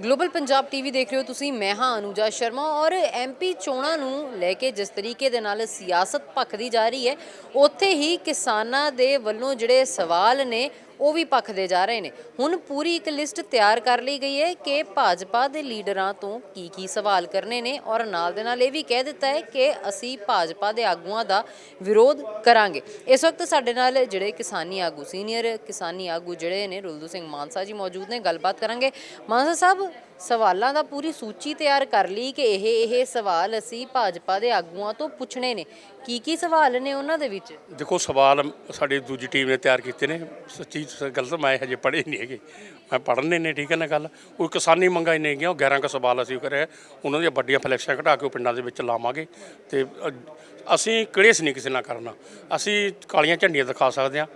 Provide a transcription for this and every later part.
Global Punjab TV ਦੇਖ ਰਹੇ ਹੋ ਤੁਸੀਂ, ਮੈਂ ਹਾਂ ਅਨੂਜਾ ਸ਼ਰਮਾ ਔਰ ਐਮਪੀ ਚੋਣਾਂ ਨੂੰ ਲੈ ਕੇ ਜਿਸ ਤਰੀਕੇ ਦੇ ਨਾਲ ਸਿਆਸਤ ਭਖਦੀ ਜਾ ਰਹੀ ਹੈ, ਉੱਥੇ ਹੀ ਕਿਸਾਨਾਂ ਦੇ ਵੱਲੋਂ ਜਿਹੜੇ ਸਵਾਲ ਨੇ ਉਹ ਵੀ ਭਖਦੇ ਜਾ ਰਹੇ ਨੇ। ਹੁਣ ਪੂਰੀ ਇੱਕ ਲਿਸਟ ਤਿਆਰ ਕਰ ਲਈ ਗਈ ਹੈ ਕਿ ਭਾਜਪਾ ਦੇ ਲੀਡਰਾਂ ਤੋਂ ਕੀ ਕੀ ਸਵਾਲ ਕਰਨੇ ਨੇ ਔਰ ਨਾਲ ਦੇ ਨਾਲ ਇਹ ਵੀ ਕਹਿ ਦਿੱਤਾ ਹੈ ਕਿ ਅਸੀਂ ਭਾਜਪਾ ਦੇ ਆਗੂਆਂ ਦਾ ਵਿਰੋਧ ਕਰਾਂਗੇ। ਇਸ ਵਕਤ ਸਾਡੇ ਨਾਲ ਜਿਹੜੇ ਕਿਸਾਨੀ ਆਗੂ ਸੀਨੀਅਰ ਕਿਸਾਨੀ ਆਗੂ ਜਿਹੜੇ ਨੇ, ਰੁਲਦੂ ਸਿੰਘ ਮਾਨਸਾ ਜੀ ਮੌਜੂਦ ਨੇ। ਗੱਲਬਾਤ ਕਰਾਂਗੇ। ਮਾਨਸਾ ਸਾਹਿਬ ਸਵਾਲਾਂ ਦਾ ਪੂਰੀ ਸੂਚੀ ਤਿਆਰ ਕਰ ਲਈ ਕਿ ਇਹ ਇਹ ਸਵਾਲ ਅਸੀਂ ਭਾਜਪਾ ਦੇ ਆਗੂਆਂ ਤੋਂ ਪੁੱਛਣੇ ਨੇ। ਕੀ ਕੀ ਸਵਾਲ ਨੇ ਉਹਨਾਂ ਦੇ ਵਿੱਚ? ਦੇਖੋ, ਸਵਾਲ ਸਾਡੀ ਦੂਜੀ ਟੀਮ ਨੇ ਤਿਆਰ ਕੀਤੇ ਨੇ। ਸੱਚੀ ਗਲਤ ਮੈਂ ਹਜੇ ਪੜ੍ਹੇ ਨਹੀਂ ਹੈਗੇ। ਮੈਂ ਪੜ੍ਹਨੇ ਨੇ, ਠੀਕ ਹੈ ਨਾ ਗੱਲ? ਕੋਈ ਕਿਸਾਨੀ ਮੰਗਾਂ ਹੀ ਨਹੀਂ ਗਿਆ ਉਹ 11 ਕ ਸਵਾਲ ਅਸੀਂ ਕਰਿਆ। ਉਹਨਾਂ ਦੀਆਂ ਵੱਡੀਆਂ ਫਲੈਕਸ਼ਾਂ ਘਟਾ ਕੇ ਉਹ ਪਿੰਡਾਂ ਦੇ ਵਿੱਚ ਲਾਵਾਂਗੇ। ਤੇ ਅਸੀਂ ਕਲੇਸ਼ ਨਹੀਂ ਕਿਸੇ ਨਾਲ ਕਰਨਾ। ਅਸੀਂ ਕਾਲੀਆਂ ਝੰਡੀਆਂ ਦਿਖਾ ਸਕਦੇ ਹਾਂ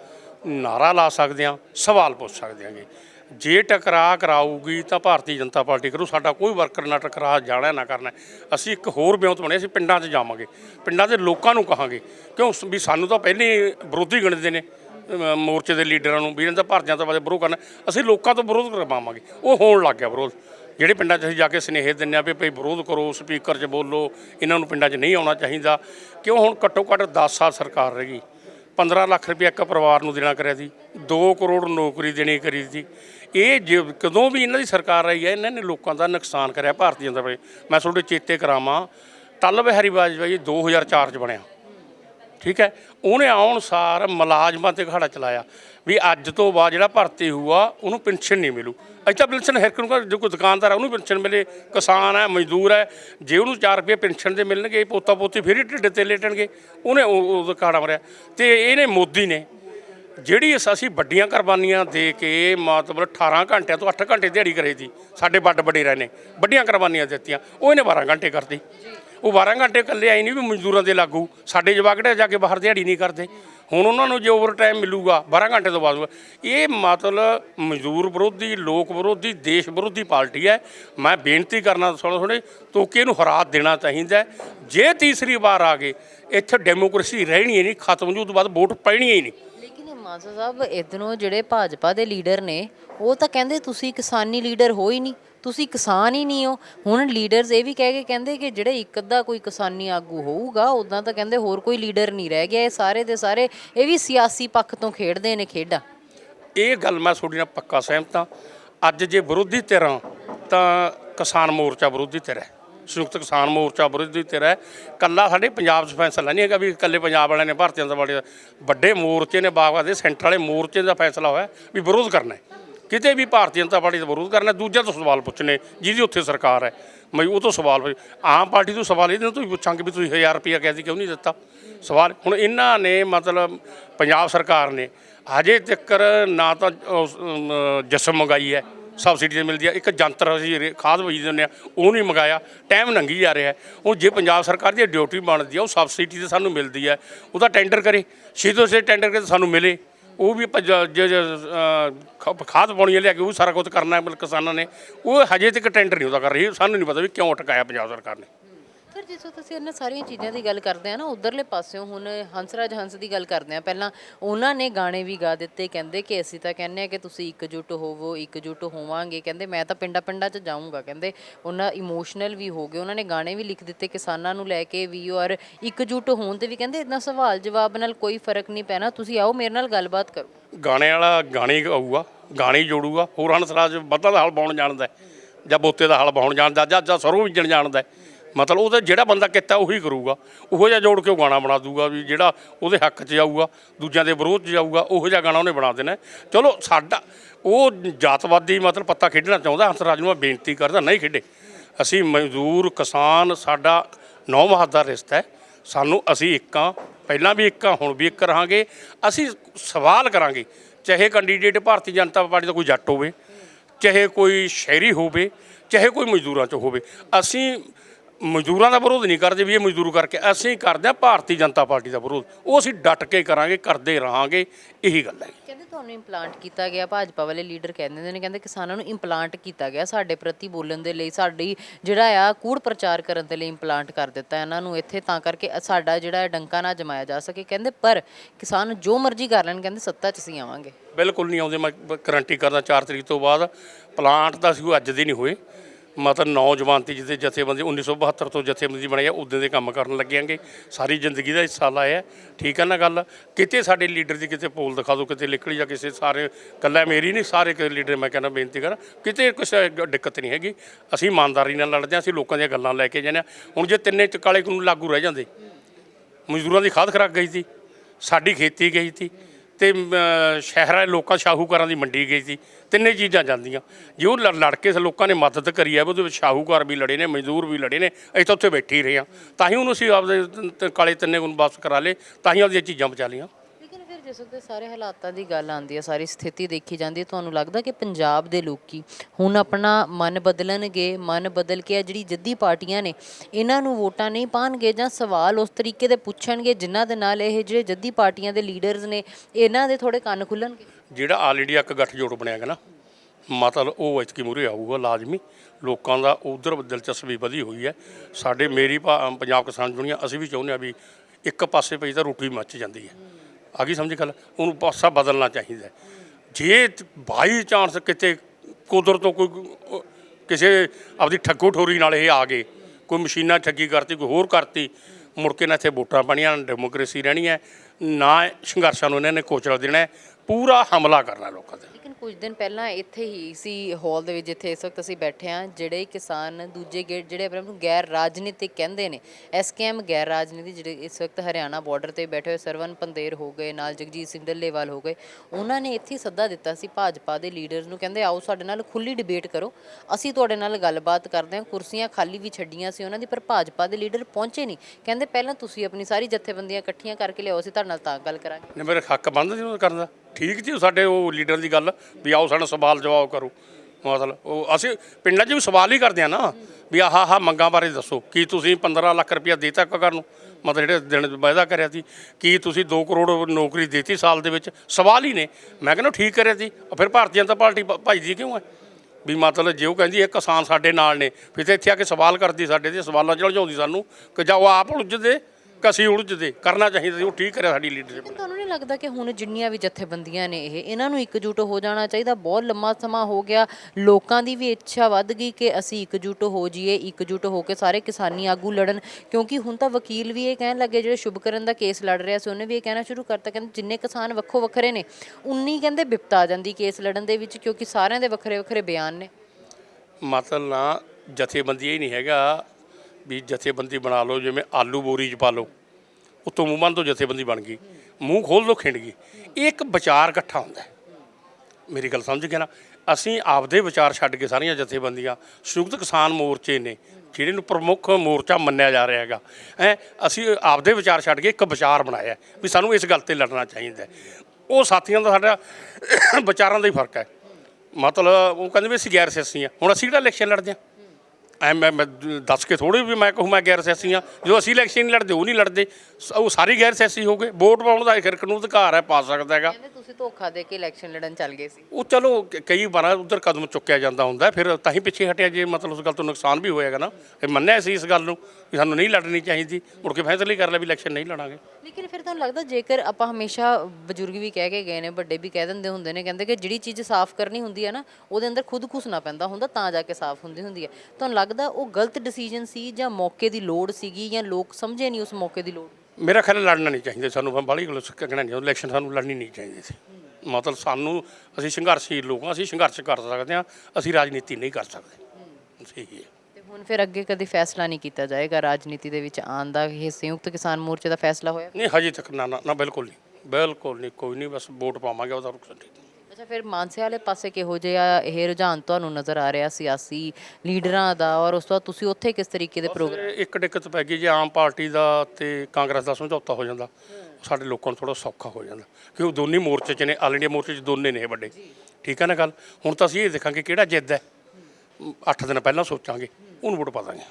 ਨਾਰਾ ਲਾ ਸਕਦੇ ਹਾਂ, ਸਵਾਲ ਪੁੱਛ ਸਕਦੇ ਹਾਂਗੇ। ਜੇ ਟਕਰਾਅ ਕਰਾਊਗੀ ਤਾਂ ਭਾਰਤੀ ਜਨਤਾ ਪਾਰਟੀ ਕਰੂ, ਸਾਡਾ ਕੋਈ ਵਰਕਰ ਨਾ ਟਕਰਾਅ, ਜਾਣਾ ਨਾ ਕਰਨਾ। ਅਸੀਂ ਇੱਕ ਹੋਰ ਬਿਉਂਤ ਬਣੇ ਅਸੀਂ ਪਿੰਡਾਂ 'ਚ ਜਾਵਾਂਗੇ। ਪਿੰਡਾਂ ਦੇ ਲੋਕਾਂ ਨੂੰ ਕਹਾਂਗੇ, ਕਿਉਂ ਸ- ਵੀ ਸਾਨੂੰ ਤਾਂ ਪਹਿਲੇ ਵਿਰੋਧੀ ਗਿਣਦੇ ਨੇ ਮੋਰਚੇ ਦੇ ਲੀਡਰਾਂ ਨੂੰ, ਵੀ ਇਹਨਾਂ ਦਾ ਭਾਰਤੀਆਂ ਤੋਂ ਬਾਅਦ ਵਿਰੋਧ ਕਰਨਾ। ਅਸੀਂ ਲੋਕਾਂ ਤੋਂ ਵਿਰੋਧ ਕਰਵਾਵਾਂਗੇ। ਉਹ ਹੋਣ ਲੱਗ ਗਿਆ ਵਿਰੋਧ। ਜਿਹੜੇ ਪਿੰਡਾਂ 'ਚ ਅਸੀਂ ਜਾ ਕੇ ਸੁਨੇਹੇ ਦਿੰਦੇ ਆ ਵੀ ਭਈ ਵਿਰੋਧ ਕਰੋ, ਸਪੀਕਰ 'ਚ ਬੋਲੋ, ਇਹਨਾਂ ਨੂੰ ਪਿੰਡਾਂ 'ਚ ਨਹੀਂ ਆਉਣਾ ਚਾਹੀਦਾ। ਕਿਉਂ ਹੁਣ ਘੱਟੋ ਘੱਟ 10 ਸਾਲ ਸਰਕਾਰ ਰਹਿ। 15 ਲੱਖ ਰੁਪਏ ਇੱਕ ਪਰਿਵਾਰ ਨੂੰ ਦੇਣਾ ਕਰਿਆ ਸੀ 2 ਕਰੋੜ ਨੌਕਰੀ ਦੇਣੀ ਕਰੀ ਸੀ। ਇਹ ਜੇ ਕਦੋਂ ਵੀ ਇਹਨਾਂ ਦੀ ਸਰਕਾਰ ਆਈ ਹੈ, ਇਹਨਾਂ ਨੇ ਲੋਕਾਂ ਦਾ ਨੁਕਸਾਨ ਕਰਿਆ, ਭਾਰਤੀ ਜਨਤਾ ਪਾਰਟੀ। ਮੈਂ ਤੁਹਾਡੇ ਚੇਤੇ ਕਰਾਵਾਂ ਟੱਲ ਬਿਹਾਰੀ ਵਾਜਪਾਈ 2004 ਚ ਬਣਿਆ। ਠੀਕ ਹੈ? ਉਹਨੇ ਆਉਣ ਸਾਰ ਮੁਲਾਜ਼ਮਾਂ ਤੇ ਖੜਾ ਚਲਾਇਆ ਵੀ ਅੱਜ ਤੋਂ ਬਾਅਦ ਜਿਹੜਾ ਭਰਤੀ ਹੋਊਗਾ, ਉਹਨੂੰ ਪੈਨਸ਼ਨ ਨਹੀਂ ਮਿਲੂ। ਅੱਜ ਤਾਂ ਪੈਨਸ਼ਨ ਹਰ ਕੋਈ ਜੋ ਕੋਈ ਦੁਕਾਨਦਾਰ ਹੈ ਉਹਨੂੰ ਪੈਨਸ਼ਨ ਮਿਲੇ। ਕਿਸਾਨ ਹੈ, ਮਜ਼ਦੂਰ ਹੈ, ਜੇ ਉਹਨੂੰ 4 ਰੁਪਏ ਪੈਨਸ਼ਨ ਦੇ ਮਿਲਣਗੇ ਪੋਤਾ ਪੋਤੀ ਫਿਰ ਹੀ ਢਿੱਡ ਤੇ ਲੇਟਣਗੇ। ਉਹਨੇ ਉਹ ਉਹ ਕਾੜਾ ਮਰਿਆ ਤੇ ਇਹਨੇ ਮੋਦੀ ਨੇ ਜਿਹੜੀ ਅਸੀਂ ਵੱਡੀਆਂ ਕੁਰਬਾਨੀਆਂ ਦੇ ਕੇ ਮਤਲਬ 18 ਘੰਟਿਆਂ ਤੋਂ 8 ਘੰਟੇ ਦਿਹਾੜੀ ਕਰੇ ਸੀ, ਸਾਡੇ ਵੱਡ ਵਡੇਰਿਆਂ ਨੇ, ਵੱਡੀਆਂ ਕੁਰਬਾਨੀਆਂ ਦਿੱਤੀਆਂ, ਉਹ ਇਹਨੇ 12 ਘੰਟੇ ਕਰਤੀ। ਉਹ 12 ਘੰਟੇ ਇਕੱਲੇ ਆਈ ਨਹੀਂ ਵੀ ਮਜ਼ਦੂਰਾਂ ਦੇ ਲਾਗੂ। ਸਾਡੇ ਜਵਾਕੜੇ ਜਾ ਕੇ ਬਾਹਰ ਦਿਹਾੜੀ ਨਹੀਂ ਕਰਦੇ। ਹੁਣ ਉਹਨਾਂ ਨੂੰ ਜੇ ਓਵਰ ਟਾਈਮ ਮਿਲੂਗਾ 12 ਘੰਟੇ ਤੋਂ ਬਾਅਦ ਇਹ ਮਤਲਬ ਮਜ਼ਦੂਰ ਵਿਰੋਧੀ, ਲੋਕ ਵਿਰੋਧੀ, ਦੇਸ਼ ਵਿਰੋਧੀ ਪਾਰਟੀ ਹੈ। ਮੈਂ ਬੇਨਤੀ ਕਰਨਾ ਸੁਣੋ ਥੋੜੇ ਤੋਕੇ ਇਹਨੂੰ ਹਰਾ ਦੇਣਾ ਚਾਹੀਦਾ ਜੇ ਤੀਸਰੀ ਵਾਰ ਆ ਗਏ, ਇੱਥੇ ਡੈਮੋਕ੍ਰੇਸੀ ਰਹਿਣੀ ਨਹੀਂ, ਖਤਮ ਹੋ ਜੂ ਤੋਂ ਬਾਅਦ ਵੋਟ ਪੈਣੀ ਹੀ ਨਹੀਂ। ਲੇਕਿਨ ਮਾਨਸਾ ਸਾਹਿਬ, ਇਧਰੋਂ ਜਿਹੜੇ ਭਾਜਪਾ ਦੇ ਲੀਡਰ ਨੇ, ਉਹ ਤਾਂ ਕਹਿੰਦੇ ਤੁਸੀਂ ਕਿਸਾਨੀ ਲੀਡਰ ਹੋ ਹੀ ਨਹੀਂ। ਤੁਸੀਂ ਕਿਸਾਨ ਹੀ ਨਹੀਂ ਹੋ। ਹੁਣ ਲੀਡਰਸ ਇਹ ਵੀ ਕਹਿ ਕੇ ਕਹਿੰਦੇ ਕਿ ਜਿਹੜੇ ਇੱਕ ਅੱਧਾ ਕੋਈ ਕਿਸਾਨੀ ਆਗੂ ਹੋਊਗਾ ਉਦਾਂ ਤਾਂ ਕਹਿੰਦੇ ਹੋਰ ਕੋਈ ਲੀਡਰ ਨਹੀਂ ਰਹਿ ਗਿਆ। ਇਹ ਸਾਰੇ ਦੇ ਸਾਰੇ, ਇਹ ਵੀ ਸਿਆਸੀ ਪੱਖ ਤੋਂ ਖੇਡਦੇ ਨੇ ਖੇਡਾਂ। ਇਹ ਗੱਲ ਮੈਂ ਤੁਹਾਡੀ ਨਾਲ ਪੱਕਾ ਸਹਿਮਤ ਹਾਂ। ਅੱਜ ਜੇ ਵਿਰੋਧੀ ਧਿਰਾਂ ਤਾਂ ਕਿਸਾਨ ਮੋਰਚਾ ਵਿਰੋਧੀ ਧਿਰ ਹੈ। ਸੰਯੁਕਤ ਕਿਸਾਨ ਮੋਰਚਾ ਵਿਰੋਧੀ ਧਿਰ ਹੈ। ਕੱਲਾ ਸਾਡੇ ਪੰਜਾਬ 'ਚ ਫੈਸਲਾ ਨਹੀਂ ਹੈਗਾ ਵੀ ਇਕੱਲੇ ਪੰਜਾਬ ਵਾਲਿਆਂ ਨੇ ਭਾਰਤੀ ਜਨਤਾ ਪਾਰਟੀ ਦਾ ਵੱਡੇ ਮੋਰਚੇ ਨੇ ਬਾਗਵਾ ਦੇ, ਸੈਂਟਰ ਵਾਲੇ ਮੋਰਚੇ ਦਾ ਫੈਸਲਾ ਹੋਇਆ ਵੀ ਵਿਰੋਧ ਕਰਨਾ ਹੈ। ਕਿਤੇ ਵੀ ਭਾਰਤੀ ਜਨਤਾ ਪਾਰਟੀ ਦਾ ਵਿਰੋਧ ਕਰਨਾ ਦੂਜਿਆਂ ਤੋਂ ਸਵਾਲ ਪੁੱਛਣੇ ਜਿਹਦੀ ਉੱਥੇ ਸਰਕਾਰ ਹੈ। ਮੈਂ ਉਹ ਤੋਂ ਸਵਾਲ ਪੁੱਛ- ਆਮ ਪਾਰਟੀ ਤੋਂ ਸਵਾਲ ਇਹਦੇ ਤੋਂ ਹੀ ਪੁੱਛਾਂਗੇ ਵੀ ਤੁਸੀਂ 1000 ਰੁਪਇਆ ਕਿਹਾ ਸੀ ਕਿਉਂ ਨਹੀਂ ਦਿੱਤਾ? ਸਵਾਲ ਹੁਣ ਇਹਨਾਂ ਨੇ ਮਤਲਬ ਪੰਜਾਬ ਸਰਕਾਰ ਨੇ ਹਜੇ ਤੱਕ ਨਾ ਤਾਂ ਉਸ, ਅਮ, ਜਿਸਮ ਮੰਗਾਈ ਹੈ ਸਬਸਿਡੀ ਤੇ ਮਿਲਦੀ ਹੈ ਇੱਕ ਜੰਤਰ ਅਸੀਂ ਰੇ- ਖਾਦ ਬੀਜ ਦਿੰਦੇ ਆ ਉਹ ਨਹੀਂ ਮੰਗਾਇਆ ਟਾਈਮ ਲੰਘੀ ਜਾ ਰਿਹਾ ਹੈ। ਉਹ ਜੇ ਪੰਜਾਬ ਸਰਕਾਰ ਦੀ ਡਿਊਟੀ ਬਣਦੀ ਹੈ ਉਹ ਸਬਸਿਡੀ ਤੇ ਸਾਨੂੰ ਮਿਲਦੀ ਹੈ ਉਹਦਾ ਟੈਂਡਰ ਕਰੇ ਛੇ ਤੋਂ ਛੇ ਟੈਂਡਰ ਕਰੇ ਤਾਂ ਸਾਨੂੰ ਮਿਲੇ। ਉਹ ਵੀ ਆਪਾਂ ਜ- ਜ ਜੇ, ਅ, ਖ- ਖਾਦ ਪਾਉਣੀ ਹੈ ਲਿਆ ਕੇ ਉਹ ਵੀ ਸਾਰਾ ਕੁਝ ਕਰਨਾ ਹੈ ਮਤਲਬ ਕਿਸਾਨਾਂ ਨੇ। ਉਹ ਹਜੇ ਤੱਕ ਟੈਂਡਰ ਨਹੀਂ ਉਹਦਾ ਕਰ ਰਹੀ। ਸਾਨੂੰ ਨਹੀਂ ਪਤਾ ਵੀ ਕਿਉਂ ਅਟਕਾਇਆ ਪੰਜਾਬ ਸਰਕਾਰ ਨੇ। ਜਿਸ ਤੁਸੀਂ ਅਸੀਂ ਇਹਨਾਂ ਸਾਰੀਆਂ ਚੀਜ਼ਾਂ ਦੀ ਗੱਲ ਕਰਦੇ ਆ ਨਾ, ਉਧਰਲੇ ਪਾਸਿਓਂ ਹੁਣ ਹੰਸਰਾਜ ਹੰਸ ਦੀ ਗੱਲ ਕਰਦੇ ਆ ਪਹਿਲਾਂ ਉਹਨਾਂ ਨੇ ਗਾਣੇ ਵੀ ਗਾ ਦਿੱਤੇ, ਕਹਿੰਦੇ ਕਿ ਅਸੀਂ ਤਾਂ ਕਹਿੰਦੇ ਆ ਕਿ ਤੁਸੀਂ ਇਕਜੁੱਟ ਹੋਵੋ, ਇਕਜੁੱਟ ਹੋਵਾਂਗੇ। ਕਹਿੰਦੇ, ਮੈਂ ਤਾਂ ਪਿੰਡਾਂ ਪਿੰਡਾਂ 'ਚ ਜਾਊਂਗਾ। ਕਹਿੰਦੇ, ਉਹਨਾਂ ਇਮੋਸ਼ਨਲ ਵੀ ਹੋ ਗਏ। ਉਹਨਾਂ ਨੇ ਗਾਣੇ ਵੀ ਲਿਖ ਦਿੱਤੇ ਕਿਸਾਨਾਂ ਨੂੰ ਲੈ ਕੇ, ਵੀ ਔਰ ਇਕਜੁੱਟ ਹੋਣ ਤੇ ਵੀ। ਕਹਿੰਦੇ, ਇਦਾਂ ਸਵਾਲ ਜਵਾਬ ਨਾਲ ਕੋਈ ਫ਼ਰਕ ਨਹੀਂ ਪੈਣਾ। ਤੁਸੀਂ ਆਓ, ਮੇਰੇ ਨਾਲ ਗੱਲਬਾਤ ਕਰੋ। ਗਾਣੇ ਵਾਲਾ ਗਾਣੇ ਗਾਊਗਾ, ਗਾਣੇ ਜੋੜੂਗਾ, ਹੋਰ ਹੰਸਰਾਜ ਬੱਦਾਂ ਦਾ ਹਲ ਪਾਉਣ ਜਾਣਦਾ ਜਾਂ ਬੋਤੇ ਦਾ ਹਲ ਬਾਉਣ ਜਾਣਦਾ, ਜਾਂ ਜਾਂ ਸਰੋਂ ਬੀਜਣ ਜਾਣਦਾ ਮਤਲਬ ਉਹਦਾ ਜਿਹੜਾ ਬੰਦਾ ਕੀਤਾ ਉਹੀ ਕਰੂਗਾ। ਉਹੋ ਜਿਹਾ ਜੋੜ ਕੇ ਉਹ ਗਾਣਾ ਬਣਾ ਦੂਗਾ ਵੀ ਜਿਹੜਾ ਉਹਦੇ ਹੱਕ 'ਚ ਜਾਊਗਾ, ਦੂਜਿਆਂ ਦੇ ਵਿਰੋਧ 'ਚ ਜਾਊਗਾ, ਉਹੋ ਜਿਹਾ ਗਾਣਾ ਉਹਨੇ ਬਣਾ ਦੇਣਾ ਚਲੋ ਸਾਡਾ, ਉਹ ਜਾਤਵਾਦੀ ਮਤਲਬ ਪੱਤਾ ਖੇਡਣਾ ਚਾਹੁੰਦਾ ਹੰਸਰਾਜ ਨੂੰ ਮੈਂ ਬੇਨਤੀ ਕਰਦਾ, ਨਹੀਂ ਖੇਡੇ। ਅਸੀਂ ਮਜ਼ਦੂਰ ਕਿਸਾਨ, ਸਾਡਾ ਨੌ ਮਾਹ ਦਾ ਰਿਸ਼ਤਾ ਹੈ। ਸਾਨੂੰ ਅਸੀਂ ਇੱਕਾਂ ਪਹਿਲਾਂ ਵੀ ਇੱਕਾਂ ਹੁਣ ਵੀ ਇੱਕ ਰਹਾਂਗੇ। ਅਸੀਂ ਸਵਾਲ ਕਰਾਂਗੇ, ਚਾਹੇ ਕੈਂਡੀਡੇਟ ਭਾਰਤੀ ਜਨਤਾ ਪਾਰਟੀ ਦਾ ਕੋਈ ਜੱਟ ਹੋਵੇ, ਚਾਹੇ ਕੋਈ ਸ਼ਹਿਰੀ ਹੋਵੇ, ਚਾਹੇ ਕੋਈ ਮਜ਼ਦੂਰਾਂ ਚ ਹੋਵੇ। ਅਸੀਂ ਮਜ਼ਦੂਰਾਂ ਦਾ ਵਿਰੋਧ ਨਹੀਂ ਕਰਦੇ ਵੀ ਇਹ ਮਜ਼ਦੂਰ ਕਰਕੇ ਅਸੀਂ ਕਰਦੇ ਹਾਂ ਭਾਰਤੀ ਜਨਤਾ ਪਾਰਟੀ ਦਾ ਵਿਰੋਧ। ਉਹ ਅਸੀਂ ਡਟ ਕੇ ਕਰਾਂਗੇ ਕਰਦੇ ਰਹਾਂਗੇ ਇਹੀ ਗੱਲ ਹੈ। ਕਹਿੰਦੇ ਤੁਹਾਨੂੰ ਇੰਪਲਾਂਟ ਕੀਤਾ ਗਿਆ ਭਾਜਪਾ ਵਾਲੇ ਲੀਡਰ ਕਹਿੰਦੇ ਨੇ ਕਹਿੰਦੇ ਕਿਸਾਨਾਂ ਨੂੰ ਇੰਪਲਾਂਟ ਕੀਤਾ ਗਿਆ ਸਾਡੇ ਪ੍ਰਤੀ ਬੋਲਣ ਦੇ ਲਈ ਸਾਡੀ ਜਿਹੜਾ ਆ ਕੂੜ ਪ੍ਰਚਾਰ ਕਰਨ ਦੇ ਲਈ ਇੰਪਲਾਂਟ ਕਰ ਦਿੱਤਾ ਇਹਨਾਂ ਨੂੰ ਇੱਥੇ ਤਾਂ ਕਰਕੇ ਸਾਡਾ ਜਿਹੜਾ ਡੰਕਾ ਨਾ ਜਮਾਇਆ ਜਾ ਸਕੇ। ਕਹਿੰਦੇ ਪਰ ਕਿਸਾਨ ਜੋ ਮਰਜ਼ੀ ਕਰ ਲੈਣ ਕਹਿੰਦੇ ਸੱਤਾ 'ਚ ਅਸੀਂ ਆਵਾਂਗੇ। ਬਿਲਕੁਲ ਨਹੀਂ ਆਉਂਦੇ ਮੈਂ ਗਰੰਟੀ ਕਰਦਾ 4 ਤਰੀਕ ਤੋਂ ਬਾਅਦ ਪਲਾਂਟ ਤਾਂ ਸੀ ਉਹ ਅੱਜ ਦੇ ਨਹੀਂ ਹੋਏ। ਮਤਲਬ ਨੌਜਵਾਨ ਤੇ ਜਿਹਦੇ ਜਥੇਬੰਦੀ 1972 ਤੋਂ ਜਥੇਬੰਦੀ ਬਣੀ ਆ, ਉਦੋਂ ਦੇ ਕੰਮ ਕਰਨ ਲੱਗਿਆਂਗੇ। ਸਾਰੀ ਜ਼ਿੰਦਗੀ ਦਾ ਹਿੱਸਾ ਲਾਇਆ। ਠੀਕ ਹੈ ਨਾ ਗੱਲ? ਕਿਤੇ ਸਾਡੇ ਲੀਡਰ ਦੀ ਕਿਤੇ ਪੋਲ ਦਿਖਾ ਦਿਓ ਕਿਤੇ ਲਿਖੜੀ ਜਾਂ ਕਿਸੇ ਸਾਰੇ ਕੱਲਾ ਮੇਰੀ ਨਹੀਂ, ਸਾਰੇ ਕੇ ਲੀਡਰ ਮੈਂ ਕਹਿੰਦਾ ਬੇਨਤੀ ਕਰਾਂ, ਕਿਤੇ ਕੁਛ ਦਿੱਕਤ ਨਹੀਂ ਹੈਗੀ। ਅਸੀਂ ਇਮਾਨਦਾਰੀ ਨਾਲ ਲੜਦੇ ਹਾਂ, ਅਸੀਂ ਲੋਕਾਂ ਦੀਆਂ ਗੱਲਾਂ ਲੈ ਕੇ ਜਾਂਦੇ ਹਾਂ। ਹੁਣ ਜੇ ਤਿੰਨੇ ਕਾਲੇ ਕਾਨੂੰਨ ਲਾਗੂ ਰਹਿ ਜਾਂਦੇ, ਮਜ਼ਦੂਰਾਂ ਦੀ ਖਾਦ ਖਰਾਕ ਗਈ ਸੀ, ਸਾਡੀ ਖੇਤੀ ਗਈ ਸੀ ਤੇ ਸ਼ਹਿਰਾਂ, ਲੋਕਾਂ ਸ਼ਾਹੂਕਾਰਾਂ ਦੀ ਮੰਡੀ ਗਈ ਸੀ। ਤਿੰਨੇ ਚੀਜ਼ਾਂ ਜਾਂਦੀਆਂ। ਜੇ ਉਹ ਲੜ ਲੜ ਕੇ ਲੋਕਾਂ ਨੇ ਮਦਦ ਕਰੀ ਹੈ ਉਹਦੇ ਵਿੱਚ ਸ਼ਾਹੂਕਾਰ ਵੀ ਲੜੇ ਨੇ, ਮਜ਼ਦੂਰ ਵੀ ਲੜੇ ਨੇ, ਅਸੀਂ ਤਾਂ ਉੱਥੇ ਬੈਠੇ ਹੀ ਰਹੇ ਹਾਂ। ਤਾਂ ਹੀ ਉਹਨੂੰ ਅਸੀਂ ਆਪਦੇ ਕਾਲੇ ਤਿੰਨੇ ਨੂੰ ਵਾਪਸ ਕਰਾ ਲਏ, ਤਾਂ ਹੀ ਆਪਦੀਆਂ ਚੀਜ਼ਾਂ ਬਚਾ ਲਈਆਂ। ਜਿਸ ਵਕਤ ਸਾਰੇ ਹਾਲਾਤਾਂ ਦੀ ਗੱਲ ਆਉਂਦੀ ਹੈ, ਸਾਰੀ ਸਥਿਤੀ ਦੇਖੀ ਜਾਂਦੀ ਹੈ, ਤੁਹਾਨੂੰ ਲੱਗਦਾ ਕਿ ਪੰਜਾਬ ਦੇ ਲੋਕੀ ਹੁਣ ਆਪਣਾ ਮਨ ਬਦਲਣਗੇ, ਮਨ ਬਦਲ ਕੇ ਇਹ ਜਿਹੜੀ ਜੱਦੀ ਪਾਰਟੀਆਂ ਨੇ, ਇਹਨਾਂ ਨੂੰ ਵੋਟਾਂ ਨਹੀਂ ਪਾਣਗੇ ਜਾਂ ਸਵਾਲ ਉਸ ਤਰੀਕੇ ਦੇ ਪੁੱਛਣਗੇ ਜਿਨ੍ਹਾਂ ਦੇ ਨਾਲ ਇਹ ਜਿਹੜੇ ਜੱਦੀ ਪਾਰਟੀਆਂ ਦੇ ਲੀਡਰਸ ਨੇ, ਇਹਨਾਂ ਦੇ ਥੋੜੇ ਕੰਨ ਖੁੱਲਣਗੇ? ਜਿਹੜਾ ਆਲ ਇੰਡੀਆ ਇੱਕ ਗੱਠਜੋੜ ਬਣਿਆ ਗਾ ਨਾ, ਮਤਲਬ ਉਹ ਇਤਕੀ ਮੂਰੇ ਆਊਗਾ ਲਾਜ਼ਮੀ, ਲੋਕਾਂ ਦਾ ਉਧਰ ਦਿਲਚਸਪੀ ਵਧੀ ਹੋਈ ਹੈ। ਸਾਡੇ ਮੇਰੀ ਪੰਜਾਬ ਕਿਸਾਨ ਦੁਨੀਆ ਅਸੀਂ ਵੀ ਚਾਹੁੰਦੇ ਆ ਵੀ ਇੱਕ ਪਾਸੇ ਪਈ ਤਾਂ ਰੋਟੀ ਮੱਚ ਜਾਂਦੀ ਹੈ। ਆ ਗਈ ਸਮਝ ਗੱਲ? ਉਹਨੂੰ ਪਾਸਾ ਬਦਲਣਾ ਚਾਹੀਦਾ ਜੇ ਬਾਈ ਚਾਂਸ ਕਿਤੇ ਕੁਦਰਤੋਂ ਕੋਈ, ਕਿਸੇ ਆਪਦੀ ਠੱਗੋ ਠੋਰੀ ਨਾਲ ਇਹ ਆ ਗਏ, ਕੋਈ ਮਸ਼ੀਨਾਂ ਠੱਗੀ ਕਰਤੀ, ਕੋਈ ਹੋਰ ਕਰਤੀ, ਮੁੜ ਕੇ ਨਾ ਇੱਥੇ ਵੋਟਾਂ ਬਣੀਆਂ ਡੈਮੋਕ੍ਰੇਸੀ ਰਹਿਣੀ ਹੈ, ਨਾ ਸੰਘਰਸ਼ਾਂ ਨੂੰ ਇਹਨਾਂ ਨੇ ਕੋਚਲ ਦੇਣਾ ਪੂਰਾ ਹਮਲਾ ਕਰਨਾ ਲੋਕਾਂ ਤੇ ਕੁਝ ਦਿਨ ਪਹਿਲਾਂ ਇੱਥੇ ਹੀ ਸੀ ਹਾਲ ਦੇ ਵਿੱਚ, ਜਿੱਥੇ ਇਸ ਵਕਤ ਅਸੀਂ ਬੈਠੇ ਹਾਂ, ਜਿਹੜੇ ਕਿਸਾਨ ਦੂਜੇ ਗੇਟ ਜਿਹੜੇ ਆਪਣੇ ਆਪ ਨੂੰ ਗੈਰ ਰਾਜਨੀਤਿਕ ਕਹਿੰਦੇ ਨੇ, ਐਸਕੇਐਮ ਗੈਰ ਰਾਜਨੀਤੀ, ਜਿਹੜੇ ਇਸ ਵਕਤ ਹਰਿਆਣਾ ਬਾਰਡਰ ਤੇ ਬੈਠੇ ਹੋਏ, ਸਰਵਨ ਪੰਦੇਰ ਹੋ ਗਏ, ਨਾਲ ਜਗਜੀਤ ਸਿੰਘ ਡੱਲੇਵਾਲ ਹੋ ਗਏ, ਉਹਨਾਂ ਨੇ ਇੱਥੇ ਹੀ ਸੱਦਾ ਦਿੱਤਾ ਸੀ ਭਾਜਪਾ ਦੇ ਲੀਡਰਸ ਨੂੰ, ਕਹਿੰਦੇ ਆਓ ਸਾਡੇ ਨਾਲ ਖੁੱਲੀ ਡਿਬੇਟ ਕਰੋ, ਅਸੀਂ ਤੁਹਾਡੇ ਨਾਲ ਗੱਲਬਾਤ ਕਰਦੇ ਹਾਂ, ਕੁਰਸੀਆਂ ਖਾਲੀ ਵੀ ਛੱਡੀਆਂ ਸੀ ਉਹਨਾਂ ਦੀ, ਪਰ ਭਾਜਪਾ ਦੇ ਲੀਡਰ ਪਹੁੰਚੇ ਨਹੀਂ, ਕਹਿੰਦੇ ਪਹਿਲਾਂ ਤੁਸੀਂ ਆਪਣੀ ਸਾਰੀ ਜਥੇਬੰਦੀਆਂ ਇਕੱਠੀਆਂ ਕਰਕੇ ਲਿਆਓ, ਅਸੀਂ ਤੁਹਾਡੇ ਨਾਲ ਤਾਂ ਗੱਲ ਕਰਾਂਗੇ। ਨੇ ਮੇਰੇ ਹੱਕ ਬੰਦ ਨਹੀਂ ਕਰਨ ਦਾ। ਠੀਕ ਜੀ ਸਾਡੇ ਉਹ ਲੀਡਰ ਦੀ ਗੱਲ ਵੀ ਆਓ ਸਾਡਾ ਸਵਾਲ ਜਵਾਬ ਕਰੋ। ਮਤਲਬ ਉਹ ਅਸੀਂ ਪਿੰਡਾਂ 'ਚ ਵੀ ਸਵਾਲ ਹੀ ਕਰਦੇ ਆ ਨਾ ਵੀ ਆਹ ਆਹ ਮੰਗਾਂ ਬਾਰੇ ਦੱਸੋ। ਕੀ ਤੁਸੀਂ 15 ਲੱਖ ਰੁਪਇਆ ਦੇਤਾ ਕਗਰ ਨੂੰ? ਮਤਲਬ ਜਿਹੜੇ ਦਿਨ ਵਾਅਦਾ ਕਰਿਆ ਸੀ। ਕੀ ਤੁਸੀਂ 2 ਕਰੋੜ ਨੌਕਰੀ ਦੇਤੀ ਸਾਲ ਦੇ ਵਿੱਚ? ਸਵਾਲ ਹੀ ਨੇ। ਮੈਂ ਕਹਿੰਦਾ ਠੀਕ ਕਰਿਆ ਸੀ। ਫਿਰ ਭਾਰਤੀ ਜਨਤਾ ਪਾਰਟੀ ਭ- ਭੱਜਦੀ ਕਿਉਂ ਹੈ? ਵੀ ਮਤਲਬ ਜੇ ਉਹ ਕਹਿੰਦੀ ਇਹ ਕਿਸਾਨ ਸਾਡੇ ਨਾਲ ਨੇ, ਫਿਰ ਤੇ ਇੱਥੇ ਆ ਕੇ ਸਵਾਲ ਕਰਦੀ ਸਾਡੇ ਤੇ, ਸਵਾਲਾਂ ਚੜ੍ਹਾਉਂਦੀ ਸਾਨੂੰ ਕਿ ਜਾਂ ਉਹ ਆਪ ਉਲਝਦੇ ਕਿ ਅਸੀਂ ਉਲਝਦੇ ਕਰਨਾ ਚਾਹੀਦਾ ਸੀ ਉਹ ਠੀਕ ਕਰਿਆ ਸਾਡੀ ਲੀਡਰਸ਼ਿਪ ਲੇਕਿਨ ਤੁਹਾਨੂੰ ਨਹੀਂ ਲੱਗਦਾ ਕਿ ਹੁਣ ਜਿੰਨੀਆਂ ਵੀ ਜਥੇਬੰਦੀਆਂ ਨੇ ਇਹ ਇਹਨਾਂ ਨੂੰ ਇਕਜੁੱਟ ਹੋ ਜਾਣਾ ਚਾਹੀਦਾ? ਬਹੁਤ ਲੰਮਾ ਸਮਾਂ ਹੋ ਗਿਆ ਲੋਕਾਂ ਦੀ ਵੀ ਇੱਛਾ ਵੱਧ ਗਈ ਕਿ ਅਸੀਂ ਇਕਜੁੱਟ ਹੋ ਜਾਈਏ ਇਕਜੁੱਟ ਹੋ ਕੇ ਸਾਰੇ ਕਿਸਾਨੀ ਆਗੂ ਲੜਨ ਕਿਉਂਕਿ ਹੁਣ ਤਾਂ ਵਕੀਲ ਵੀ ਇਹ ਕਹਿਣ ਲੱਗੇ ਜਿਹੜੇ ਸ਼ੁਭਕਰਨ ਦਾ ਕੇਸ ਲੜ ਰਿਹਾ ਸੀ ਉਹਨੇ ਵੀ ਇਹ ਕਹਿਣਾ ਸ਼ੁਰੂ ਕਰਤਾ ਕਹਿੰਦੇ ਜਿੰਨੇ ਕਿਸਾਨ ਵੱਖੋ ਵੱਖਰੇ ਨੇ ਉਨੀ ਕਹਿੰਦੇ ਬਿਪਤਾ ਆ ਜਾਂਦੀ ਕੇਸ ਲੜਨ ਦੇ ਵਿੱਚ ਕਿਉਂਕਿ ਸਾਰਿਆਂ ਦੇ ਵੱਖਰੇ ਵੱਖਰੇ ਬਿਆਨ ਨੇ। ਮਤਲਬ ਨਾ ਜਥੇਬੰਦੀ ਇਹ ਨਹੀਂ ਹੈਗਾ ਵੀ ਜਥੇਬੰਦੀ ਬਣਾ ਲਓ, ਜਿਵੇਂ ਆਲੂ ਬੋਰੀ 'ਚ ਪਾ ਲਓ, ਉੱਤੋਂ ਮੂੰਹ ਬੰਦ ਤੋਂ ਜਥੇਬੰਦੀ ਬਣ ਗਈ, ਮੂੰਹ ਖੋਲ ਲਓ ਖਿੰਡ ਗਈ। ਇਹ ਇੱਕ ਵਿਚਾਰ ਇਕੱਠਾ ਹੁੰਦਾ ਮੇਰੀ ਗੱਲ ਸਮਝ ਗਿਆ ਨਾ? ਅਸੀਂ ਆਪਦੇ ਵਿਚਾਰ ਛੱਡ ਕੇ ਸਾਰੀਆਂ ਜਥੇਬੰਦੀਆਂ ਸੰਯੁਕਤ ਕਿਸਾਨ ਮੋਰਚੇ ਨੇ, ਜਿਹੜੇ ਨੂੰ ਪ੍ਰਮੁੱਖ ਮੋਰਚਾ ਮੰਨਿਆ ਜਾ ਰਿਹਾ ਹੈਗਾ, ਹੈ, ਅਸੀਂ ਆਪਦੇ ਵਿਚਾਰ ਛੱਡ ਕੇ ਇੱਕ ਵਿਚਾਰ ਬਣਾਇਆ ਵੀ ਸਾਨੂੰ ਇਸ ਗੱਲ ਤੇ ਲੜਨਾ ਚਾਹੀਦਾ ਉਹ ਸਾਥੀਆਂ ਦਾ ਸਾਡਾ ਵਿਚਾਰਾਂ ਦਾ ਹੀ ਫ਼ਰਕ ਹੈ। ਮਤਲਬ ਉਹ ਕਹਿੰਦੇ ਵੀ ਅਸੀਂ ਗੈਰ ਸਿਆਸੀ ਹਾਂ। ਹੁਣ ਅਸੀਂ ਕਿਹੜਾ ਇਲੈਕਸ਼ਨ ਲੜਦੇ ਹਾਂ? ਐ ਮੈਂ ਮੈਂ ਦੱਸ ਕੇ ਥੋੜੀ ਵੀ ਮੈਂ ਕਹੂੰ ਮੈਂ ਗੈਰ ਸਿਆਸੀ ਹਾਂ। ਜੋ ਅਸੀਂ ਇਲੈਕਸ਼ਨ ਨਹੀਂ ਲੜਦੇ ਉਹ ਨਹੀਂ ਲੜਦੇ। ਸ- ਉਹ ਸਾਰੀ ਗੈਰ ਸਿਆਸੀ ਹੋ ਗਏ। ਵੋਟ ਪਾਉਣ ਦਾ ਇੱਕ ਕਾਨੂੰਨ ਅਧਿਕਾਰ ਹੈ ਪਾ ਸਕਦਾ ਹੈਗਾ। ਕਹਿੰਦੇ ਤੁਸੀਂ ਧੋਖਾ ਦੇ ਕੇ ਇਲੈਕਸ਼ਨ ਲੜਨ ਚੱਲ ਗਏ ਸੀ। ਉਹ ਚਲੋ ਕ- ਕਈ ਵਾਰ ਉਧਰ ਕਦਮ ਚੁੱਕਿਆ ਜਾਂਦਾ ਹੁੰਦਾ। ਹੈ, ਫਿਰ ਤਾਂ ਹੀ ਪਿੱਛੇ ਹਟਿਆ ਜੇ ਮਤਲਬ ਉਸ ਗੱਲ ਤੋਂ ਨੁਕਸਾਨ ਵੀ ਹੋਏਗਾ ਨਾ। ਫਿਰ ਮੰਨਿਆ ਸੀ ਇਸ ਗੱਲ ਨੂੰ ਵੀ ਸਾਨੂੰ ਨਹੀਂ ਲੜਨੀ ਚਾਹੀਦੀ। ਮੁੜ ਕੇ ਫੈਸਲਾ ਹੀ ਕਰ ਲਿਆ ਵੀ ਇਲੈਕਸ਼ਨ ਨਹੀਂ ਲੜਾਂਗੇ। ਲੇਕਿਨ ਫਿਰ ਤੁਹਾਨੂੰ ਲੱਗਦਾ ਜੇਕਰ ਆਪਾਂ ਹਮੇਸ਼ਾ ਬਜ਼ੁਰਗ ਵੀ ਕਹਿ ਕੇ ਗਏ ਨੇ ਵੱਡੇ ਵੀ ਕਹਿ ਦਿੰਦੇ ਹੁੰਦੇ ਨੇ ਕਹਿੰਦੇ ਕਿ ਜਿਹੜੀ ਚੀਜ਼ ਸਾਫ਼ ਕਰਨੀ ਹੁੰਦੀ ਹੈ ਨਾ ਉਹਦੇ ਅੰਦਰ ਖੁਦ ਘੁਸਣਾ ਪੈਂਦਾ ਹੁੰਦਾ ਤਾਂ ਜਾ ਕੇ ਸਾਫ਼ ਹੁੰਦੀ ਹੁੰਦੀ ਹੈ। ਤੁਹਾਨੂੰ ਲੱਗਦਾ ਉਹ ਗਲਤ ਡਿਸੀਜਨ ਸੀ ਜਾਂ ਮੌਕੇ ਦੀ ਲੋੜ ਸੀਗੀ ਜਾਂ ਲੋਕ ਸਮਝੇ ਨਹੀਂ ਉਸ ਮੌਕੇ ਦੀ ਲੋੜ? ਮੇਰਾ ਖਿਆਲ ਲੜਨਾ ਨਹੀਂ ਚਾਹੀਦਾ। ਸਾਨੂੰ ਬਾਹਲੀ ਗੱਲ ਕਹਿਣਾ ਨਹੀਂ ਇਲੈਕਸ਼ਨ ਸਾਨੂੰ ਲੜਨੀ ਨਹੀਂ ਚਾਹੀਦੀ ਸੀ। ਮਤਲਬ ਸਾਨੂੰ ਅਸੀਂ ਸੰਘਰਸ਼ੀਲ ਲੋਕ ਹਾਂ ਅਸੀਂ ਸੰਘਰਸ਼ ਕਰ ਸਕਦੇ ਹਾਂ ਅਸੀਂ ਰਾਜਨੀਤੀ ਨਹੀਂ ਕਰ ਸਕਦੇ। ਸਹੀ ਹੈ। ਤੇ ਹੁਣ ਫਿਰ ਅੱਗੇ ਕਦੀ ਫੈਸਲਾ ਨਹੀਂ ਕੀਤਾ ਜਾਏਗਾ? ਰਾਜਨੀਤੀ ਦੇ ਵਿੱਚ ਆਉਣ ਦਾ ਇਹ ਸੰਯੁਕਤ ਕਿਸਾਨ ਮੋਰਚੇ ਦਾ ਫੈਸਲਾ ਹੋਇਆ? ਨਹੀਂ ਹਜੇ ਤੱਕ ਨਾ ਨਾ ਬਿਲਕੁਲ ਨਹੀਂ। ਬਿਲਕੁਲ ਨਹੀਂ ਕੋਈ ਨਹੀਂ ਬਸ ਵੋਟ ਪਾਵਾਂਗੇ ਉਹਦਾ ਰੁਕ ਠੀਕ ਅੱਛਾ ਫਿਰ ਮਾਨਸੇ ਵਾਲੇ ਪਾਸੇ ਕਿਹੋ ਜਿਹਾ ਇਹ ਰੁਝਾਨ ਤੁਹਾਨੂੰ ਨਜ਼ਰ ਆ ਰਿਹਾ ਸਿਆਸੀ ਲੀਡਰਾਂ ਦਾ ਔਰ ਉਸ ਤੋਂ ਬਾਅਦ ਤੁਸੀਂ ਉੱਥੇ ਕਿਸ ਤਰੀਕੇ ਦੇ ਪ੍ਰੋਗਰਾਮ ਇੱਕ ਦਿੱਕਤ ਪੈ ਗਈ ਜੇ ਆਮ ਪਾਰਟੀ ਦਾ ਤੇ ਕਾਂਗਰਸ ਦਾ ਸਮਝੌਤਾ ਹੋ ਜਾਂਦਾ ਸਾਡੇ ਲੋਕਾਂ ਨੂੰ ਥੋੜਾ ਸੌਖਾ ਹੋ ਜਾਂਦਾ ਕਿਉਂਕਿ ਉਹ ਦੋਨੇ ਮੋਰਚੇ 'ਚ ਨੇ ਆਲ ਇੰਡੀਆ ਮੋਰਚੇ 'ਚ ਦੋਨੇ ਨੇ ਵੱਡੇ ਠੀਕ ਹੈ ਨਾ ਗੱਲ? ਹੁਣ ਤਾਂ ਅਸੀਂ ਇਹ ਦੇਖਾਂਗੇ ਕਿਹੜਾ ਜਿੱਦ ਹੈ 8 ਦਿਨ ਪਹਿਲਾਂ ਸੋਚਾਂਗੇ ਉਹਨੂੰ ਵੋਟ ਪਾ ਦਾਂਗੇ।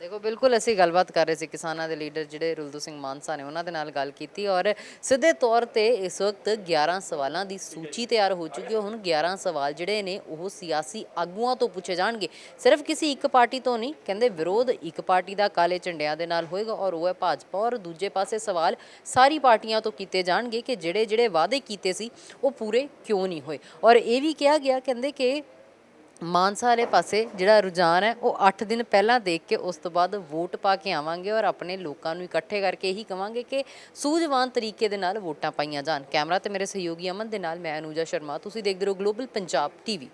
ਦੇਖੋ, ਬਿਲਕੁਲ ਅਸੀਂ ਗੱਲਬਾਤ ਕਰ ਰਹੇ ਸੀ ਕਿਸਾਨਾਂ ਦੇ ਲੀਡਰ ਜਿਹੜੇ ਰੁਲਦੂ ਸਿੰਘ ਮਾਨਸਾ ਨੇ, ਉਹਨਾਂ ਦੇ ਨਾਲ ਗੱਲ ਕੀਤੀ ਔਰ ਸਿੱਧੇ ਤੌਰ ਤੇ ਇਸ ਵਕਤ 11 ਸਵਾਲਾਂ ਦੀ ਸੂਚੀ ਤਿਆਰ ਹੋ ਚੁੱਕੀ ਹੈ। ਹੁਣ 11 ਸਵਾਲ ਜਿਹੜੇ ਨੇ, ਉਹ ਸਿਆਸੀ ਆਗੂਆਂ ਤੋਂ ਪੁੱਛੇ ਜਾਣਗੇ। ਸਿਰਫ ਕਿਸੇ ਇੱਕ ਪਾਰਟੀ ਤੋਂ ਨਹੀਂ, ਕਹਿੰਦੇ ਵਿਰੋਧ ਇੱਕ ਪਾਰਟੀ ਦਾ ਕਾਲੇ ਝੰਡਿਆਂ ਦੇ ਨਾਲ ਹੋਏਗਾ ਔਰ ਉਹ ਹੈ ਭਾਜਪਾ ਔਰ ਦੂਜੇ ਪਾਸੇ ਸਵਾਲ ਸਾਰੀ ਪਾਰਟੀਆਂ ਤੋਂ ਕੀਤੇ ਜਾਣਗੇ ਕਿ ਜਿਹੜੇ ਜਿਹੜੇ ਵਾਅਦੇ ਕੀਤੇ ਸੀ, ਉਹ ਪੂਰੇ ਕਿਉਂ ਨਹੀਂ ਹੋਏ। ਔਰ ਇਹ ਵੀ ਕਿਹਾ ਗਿਆ, ਕਹਿੰਦੇ ਕਿ ਮਾਨਸਾ ਵਾਲੇ ਪਾਸੇ ਜਿਹੜਾ ਰੁਝਾਨ ਹੈ, ਉਹ 8 ਦਿਨ ਪਹਿਲਾਂ ਦੇਖ ਕੇ ਉਸ ਤੋਂ ਬਾਅਦ ਵੋਟ ਪਾ ਕੇ ਆਵਾਂਗੇ ਔਰ ਆਪਣੇ ਲੋਕਾਂ ਨੂੰ ਇਕੱਠੇ ਕਰਕੇ ਇਹੀ ਕਵਾਂਗੇ ਕਿ ਸੂਝਵਾਨ ਤਰੀਕੇ ਦੇ ਨਾਲ ਵੋਟਾਂ ਪਾਈਆਂ ਜਾਣ। ਕੈਮਰਾ ਤੇ ਮੇਰੇ ਸਹਿਯੋਗੀ ਅਮਨ ਦੇ ਨਾਲ ਮੈਂ ਅਨੂਜਾ ਸ਼ਰਮਾ। ਤੁਸੀਂ ਦੇਖਦੇ ਰਹੋ ਗਲੋਬਲ ਪੰਜਾਬ ਟੀਵੀ